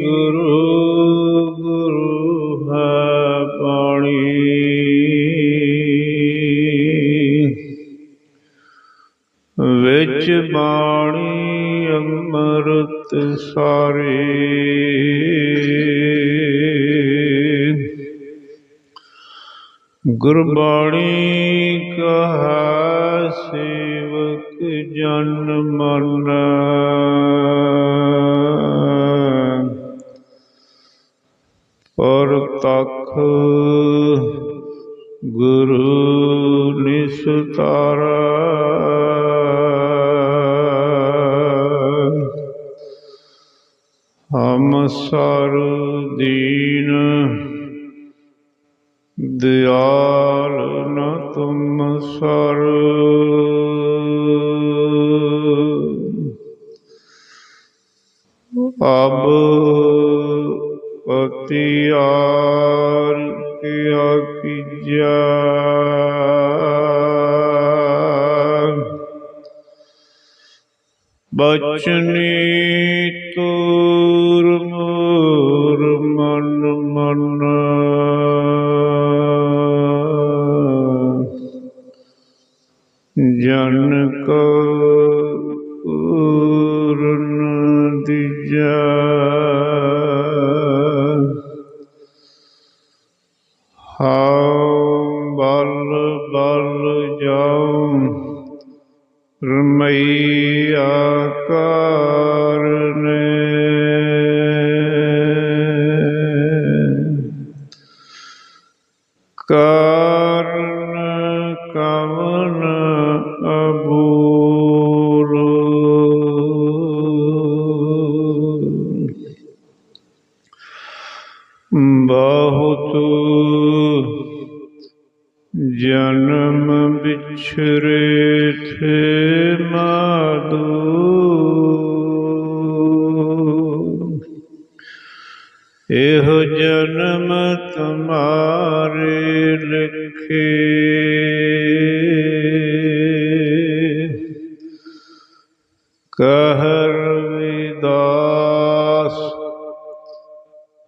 ਗੁਰੂ ਗੁਰੂ ਹੈ ਪਾਣੀ। ਵਿੱਚ ਬਾਣੀ ਅੰਮ੍ਰਿਤ ਸਾਰੇ। ਗੁਰਬਾਣੀ ਕਹਾ ਸੇਵਕ ਜਨ ਮਨ ਗੁਰੂ ਨਿਸਤਾਰਾ। ਹਮ ਸਰ ਦੀਨ ਦਿਆਲ ਨ ਤੁਮ ਸਰ ਬਚਨੀ ਤੂਰ ਮੋਰ ਮਨ ਮਨ ਜਨ ਕੋ ਰਮਈਆ ਕਰਨੇ ਕਾਰਨ ਕਵਨ ਅਬੂਰ। ਬਹੁਤ ਜਨਮ ਵਿਛਰੇ ਥੇ। ਇਹੋ ਜਨਮ ਤੁਮਾਰੇ ਲਿਖੇ। ਕਹਿਰ ਵਿਦਾਸ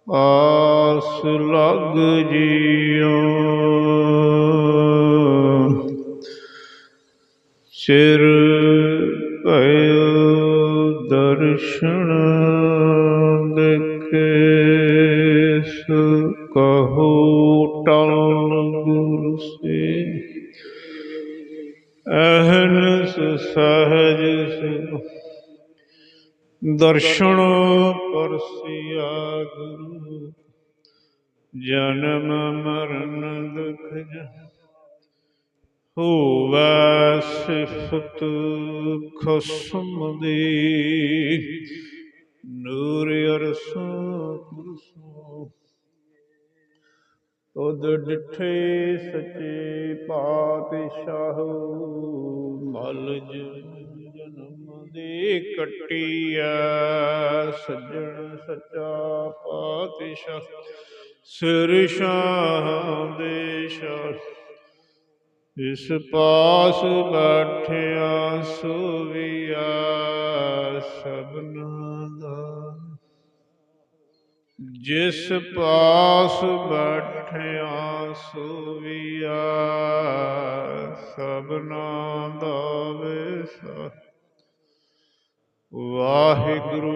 ਆਸ ਲਗ ਜੀਉ ਸਿਰ ਭਇਓ ਦਰਸ਼ਨ ਕਹੋ ਟਲ ਗੁਰ ਸੇ। ਅਹਨਸ ਸਹਜ ਸੁ ਦਰਸ਼ਨ ਪਰਸਿਆ ਗੁਰੂ। ਜਨਮ ਮਰਨ ਦੁਖ ਜ ਹੋਵੈ ਸਿਫਤ ਖਸਮ ਦੀ। ਨੂਰ ਅਰਸੋਂ ਕੁਰਸੋਂ ਉਦ ਡਿਠੇ ਸੱਚੇ ਪਾਤਸ਼ਾਹ ਮਲ ਜਨਮ ਦੇ ਕਟਿਆ, ਸੱਜਣ ਸੱਚਾ ਪਾਤਸ਼ਾਹ, ਸਿਰ ਸ਼ਾਹ ਦੇ ਸ਼ਾਹ ਇਸ ਪਾਸ ਬੈਠਿਆ ਸੁਵਿਆ, ਸਭਨਾ ਦਾ ਜਿਸ ਪਾਸ ਬੈਠਿਆ ਸੁਵੀਆ ਸਭਨਾ ਦਾ ਵਿਸਾ ਵਾਹਿਗੁਰੂ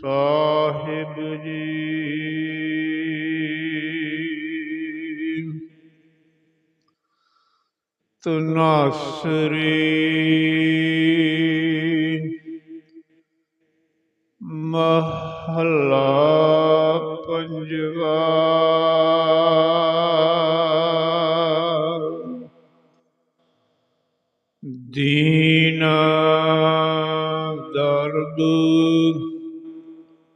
ਸਾਹਿਬ ਜੀ। ਤਨਾਸਰੀ ਦਰਦ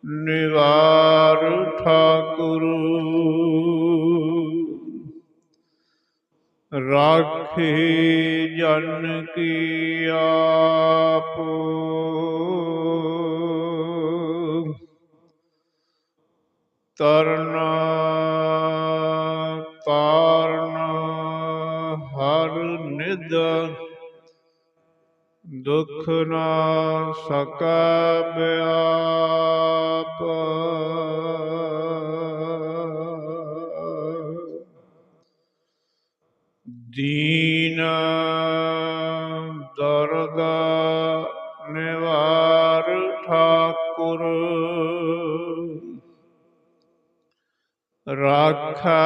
ਨਿਵਾਰ ਠਾਕੁਰ। ਰਾਖੇ ਜਨ ਕੀ ਆਪ। ਤਰਨਾ ਦੁਖ ਨਾ ਸਕਾ ਬਿਆਪ ਦੀਨ ਦਰਦ ਨਿਵਾਰ ਠਾਕੁਰ। ਰਾਖਾ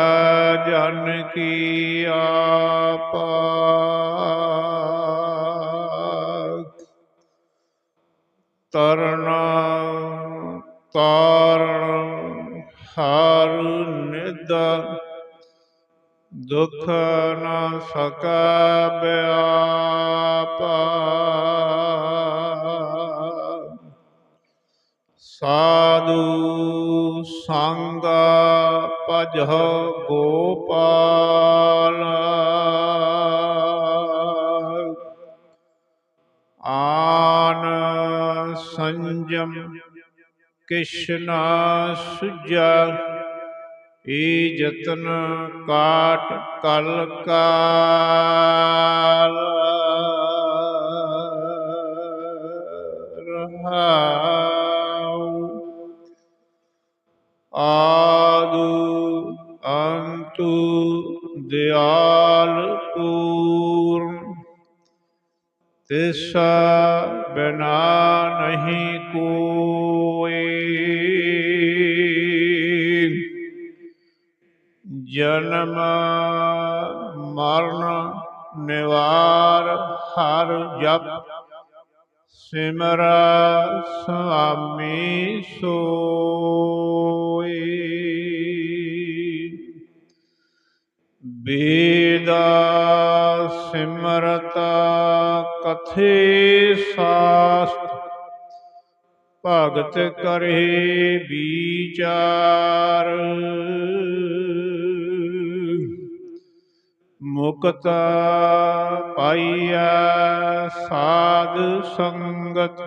ਜਨ ਕੀ ਆਪ। ਤਰਨਾ ਤਾਰਨ ਹਰ ਨਿਦ ਦੁਖ ਨ ਸਕਾ ਬਿਆਪ। ਸਾਧੂ ਸੰਗ ਭਜ ਗੋਪਾਲ। ਸੰਜਮ ਕਿਸ਼ਨਾ ਸੁਜਾ ਏ ਯਤਨ ਕਾਟ ਕਲ ਕਾਲ ਤਿਸ ਬਿਨਾ ਨਹੀਂ ਕੋਏ ਜਨਮ ਮਰਨ ਨਿਵਾਰ ਹਰ ਜਪ। ਸਿਮਰ ਸੁਆਮੀ ਸੋਈ ਵੇਦ ਸਿਮਰਤ ਕਥੇ ਸਾਸਤ। ਭਗਤ ਕਰੇ ਵਿਚਾਰ। ਮੁਕਤ ਪਾਈਆ ਸਾਧ ਸੰਗਤ।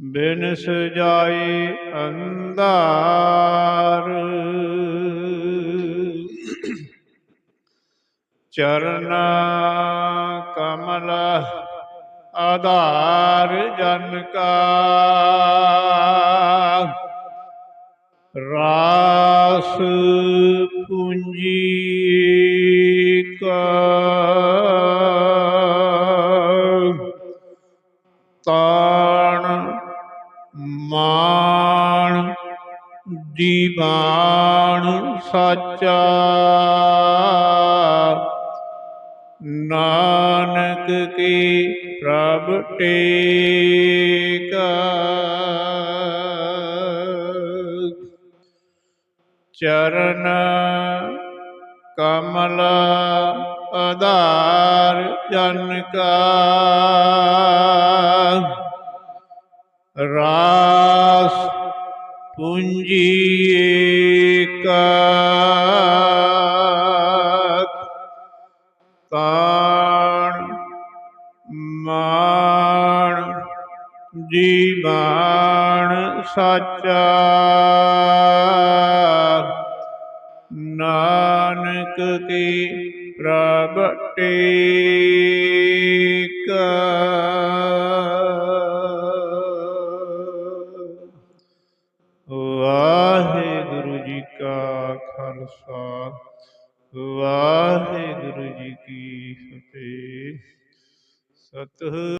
ਬਿਨ ਸਜਾਏ ਅੰਧਾਰ। ਚਰਨ ਕਮਲ ਆਧਾਰ ਜਨ ਕਾ। ਰਾਸ ਪੂੰਜੀ ਕਾ। ਤਾਣ ਮਾਣ ਦੀਵਾਨ ਸਾਚਾ। ਨਾਨਕ ਕੀ ਪ੍ਰਭ ਟੇਕਾ। ਚਰਨ ਕਮਲ ਆਧਾਰ ਜਨ ਕਾ। ਰਾਸ ਪੂੰਜੀ ਮਾਣ ਮਾਣ ਜੀਵਾਨ ਸਾਚਾ। ਨਾਨਕ ਕੀ ਪ੍ਰਭਟੇ ਕਾ